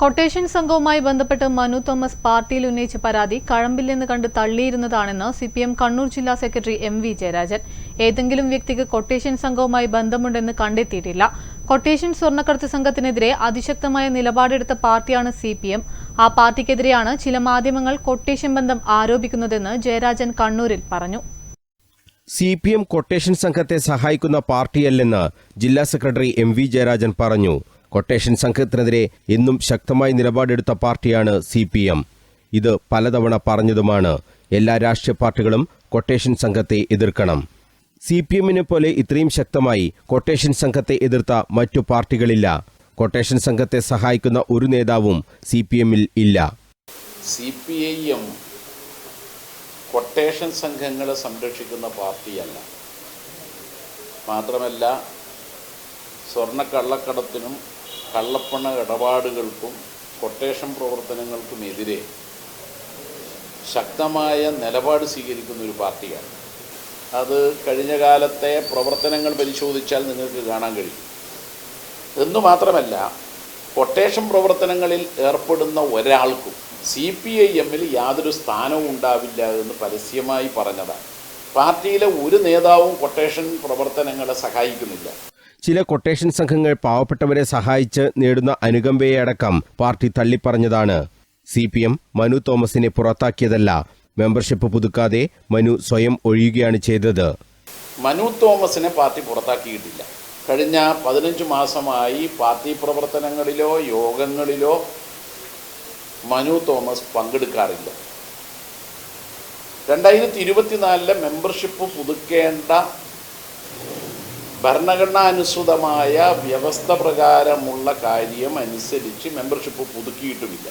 Quotation സംഘവുമായി ബന്ധപ്പെട്ട് Manu Thomas പാർട്ടിയിൽ ഉന്നയിച്ച പരാതി കഴമ്പിൽ നിന്ന് കണ്ട് തള്ളിയിരുന്നതാണെന്ന് സി പി എം കണ്ണൂർ ജില്ലാ സെക്രട്ടറി എം വി ജയരാജൻ. ഏതെങ്കിലും വ്യക്തിക്ക് കൊട്ടേഷൻ സംഘവുമായി ബന്ധമുണ്ടെന്ന് കണ്ടെത്തിയിട്ടില്ല. കൊട്ടേഷൻ സ്വർണക്കടത്ത് സംഘത്തിനെതിരെ അതിശക്തമായ നിലപാടെടുത്ത പാർട്ടിയാണ് സിപിഎം. ആ പാർട്ടിക്കെതിരെയാണ് ചില മാധ്യമങ്ങൾ കൊട്ടേഷൻ ബന്ധം ആരോപിക്കുന്നതെന്ന് ജയരാജൻ കണ്ണൂരിൽ പറഞ്ഞു. സി പി എം കൊട്ടേഷൻ സംഘത്തെ സഹായിക്കുന്ന പാർട്ടിയല്ലെന്ന് ജില്ലാ സെക്രട്ടറി എം വി ജയരാജൻ പറഞ്ഞു. കൊട്ടേഷൻ സംഘത്തിനെതിരെ എന്നും ശക്തമായി നിലപാടെടുത്ത പാർട്ടിയാണ് സി പി എം. ഇത് പലതവണ പറഞ്ഞതുമാണ് എല്ലാ രാഷ്ട്രീയ പാർട്ടികളും കൊട്ടേഷൻ സംഘത്തെ എതിർക്കണം. സി പി എമ്മിനെ പോലെ ഇത്രയും ശക്തമായി കൊട്ടേഷൻ സംഘത്തെ എതിർത്ത മറ്റു പാർട്ടികളില്ല. കൊട്ടേഷൻ സംഘത്തെ സഹായിക്കുന്ന ഒരു നേതാവും സി പി എമ്മിൽ ഇല്ല. C P I M quotation സംഘങ്ങളെ സംരക്ഷിക്കുന്ന പാർട്ടിയല്ല. മാത്രമല്ല സ്വർണക്കള്ളക്കടത്തിനും കള്ളപ്പണ ഇടപാടുകൾക്കും കൊട്ടേഷൻ പ്രവർത്തനങ്ങൾക്കുമെതിരെ ശക്തമായ നിലപാട് സ്വീകരിക്കുന്ന ഒരു പാർട്ടിയാണ്. അത് കഴിഞ്ഞ കാലത്തെ പ്രവർത്തനങ്ങൾ പരിശോധിച്ചാൽ നിങ്ങൾക്ക് കാണാൻ കഴിയും. എന്നു മാത്രമല്ല കൊട്ടേഷൻ പ്രവർത്തനങ്ങളിൽ ഏർപ്പെടുന്ന ഒരാൾക്കും സി പി ഐ എമ്മിൽ യാതൊരു സ്ഥാനവും ഉണ്ടാവില്ല എന്ന് പരസ്യമായി പറഞ്ഞതാണ്. പാർട്ടിയിലെ ഒരു നേതാവും കൊട്ടേഷൻ പ്രവർത്തനങ്ങളെ സഹായിക്കുന്നില്ല. ചില കൊട്ടേഷൻ സംഘങ്ങൾ പാവപ്പെട്ടവരെ സഹായിച്ച് നേടുന്ന അനുകമ്പയെ അടക്കം പാർട്ടി തള്ളിപ്പറഞ്ഞതാണ്. സി പി എം മനു തോമസിനെ പുറത്താക്കിയതല്ല. മെമ്പർഷിപ്പ് പുതുക്കാതെ മനു സ്വയം ഒഴിയുകയാണ് ചെയ്തത്. മനു തോമസിനെ പാർട്ടി പുറത്താക്കിയിട്ടില്ല. കഴിഞ്ഞ പതിനഞ്ച് മാസമായി പാർട്ടി പ്രവർത്തനങ്ങളിലോ യോഗങ്ങളിലോ മനു തോമസ് പങ്കെടുക്കാറില്ല. രണ്ടായിരത്തി ഇരുപത്തിനാലിലെ മെമ്പർഷിപ്പ് പുതുക്കേണ്ട ഭരണഘടനാനുസൃതമായ വ്യവസ്ഥ പ്രകാരമുള്ള കാര്യം അനുസരിച്ച് മെമ്പർഷിപ്പ് പുതുക്കിയിട്ടുമില്ല.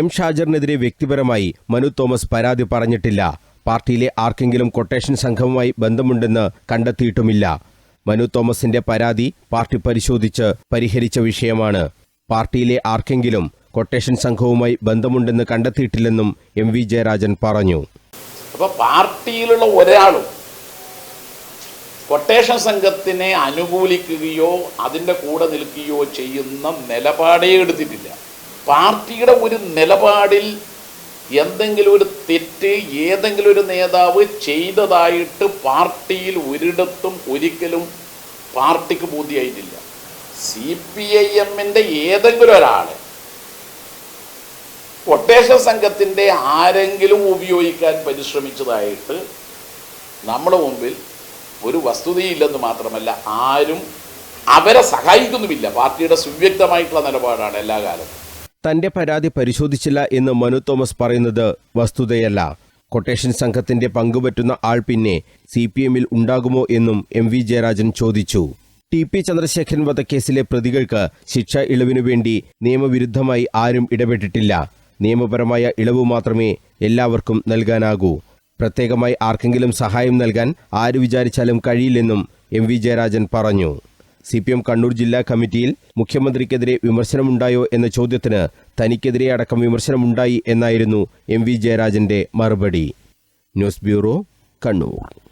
എം ഷാജറിനെതിരെ വ്യക്തിപരമായി മനു തോമസ് പരാതി പറഞ്ഞിട്ടില്ല. പാർട്ടിയിലെ ആർക്കെങ്കിലും കൊട്ടേഷൻ സംഘവുമായി ബന്ധമുണ്ടെന്ന് കണ്ടെത്തിയിട്ടുമില്ല. മനു തോമസിന്റെ പരാതി പാർട്ടി പരിശോധിച്ച് പരിഹരിച്ച വിഷയമാണ്. പാർട്ടിയിലെ ആർക്കെങ്കിലും കൊട്ടേഷൻ സംഘവുമായി ബന്ധമുണ്ടെന്ന് കണ്ടെത്തിയിട്ടില്ലെന്നും എം വി ജയരാജൻ പറഞ്ഞു. അപ്പോൾ പാർട്ടിയിലുള്ള ഒരാളും കൊട്ടേഷൻ സംഘത്തിനെ അനുകൂലിക്കുകയോ അതിന്റെ കൂടെ നിൽക്കുകയോ ചെയ്യുന്ന നിലപാടേ എടുത്തിട്ടില്ല. പാർട്ടിയുടെ ഒരു നിലപാടിൽ എന്തെങ്കിലും ഒരു തെറ്റ് ഏതെങ്കിലും ഒരു നേതാവ് ചെയ്തതായിട്ട് പാർട്ടിയിൽ ഒരിടത്തും ഒരിക്കലും പാർട്ടിക്ക് ബോധ്യമായിട്ടില്ല സി പി ഐ എമ്മിന്റെ ഏതെങ്കിലും ഒരാൾ കൊട്ടേഷൻ സംഘത്തിന്റെ ആരെങ്കിലും ഉപയോഗിക്കാൻ പരിശ്രമിച്ചതായിട്ട് നമ്മുടെ മുമ്പിൽ ഒരു വസ്തുതയില്ലെന്ന് മാത്രമല്ല ആരും അവരെ സഹായിക്കുന്നുമില്ല. പാർട്ടിയുടെ സുവ്യക്തമായിട്ടുള്ള നിലപാടാണ് എല്ലാ കാലത്തും. തന്റെ പരാതി പരിശോധിച്ചില്ല എന്ന് മനു തോമസ് പറയുന്നത് വസ്തുതയല്ല. കൊട്ടേഷൻ സംഘത്തിന്റെ പങ്കുപറ്റുന്ന ആൾ പിന്നെ സി പി എമ്മിൽ ഉണ്ടാകുമോ എന്നും എം വി ജയരാജൻ ചോദിച്ചു. ടി പി ചന്ദ്രശേഖരൻ വധക്കേസിലെ പ്രതികൾക്ക് ശിക്ഷ ഇളവിനു വേണ്ടി നിയമവിരുദ്ധമായി ആരും ഇടപെട്ടിട്ടില്ല. നിയമപരമായ ഇളവ് മാത്രമേ എല്ലാവർക്കും നൽകാനാകൂ. പ്രത്യേകമായി ആർക്കെങ്കിലും സഹായം നൽകാൻ ആര് വിചാരിച്ചാലും കഴിയില്ലെന്നും എം വി ജയരാജൻ പറഞ്ഞു. സി പി എം കണ്ണൂർ ജില്ലാ കമ്മിറ്റിയിൽ മുഖ്യമന്ത്രിക്കെതിരെ വിമർശനമുണ്ടായോ എന്ന ചോദ്യത്തിന് തനിക്കെതിരെ അടക്കം വിമർശനമുണ്ടായി എന്നായിരുന്നു എം വി ജയരാജന്റെ മറുപടി. News bureau Kannur.